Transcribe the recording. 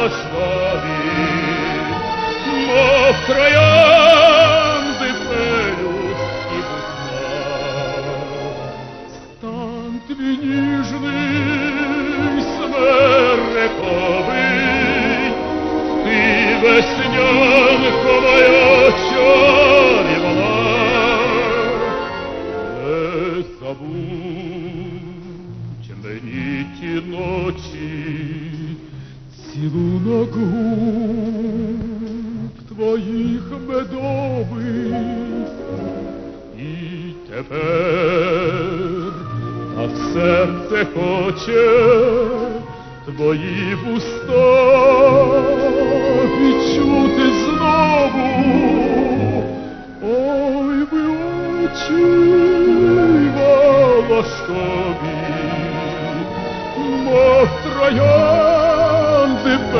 волошкові, мов троянди пелюстки весна. Стан твій ніжний, смерековий, ти веснянко ночі, Цілунок губ твоїх медових. І тепер на все це хоче твої вуста. Відчути знову, ой ви очі волошкові, мов троє.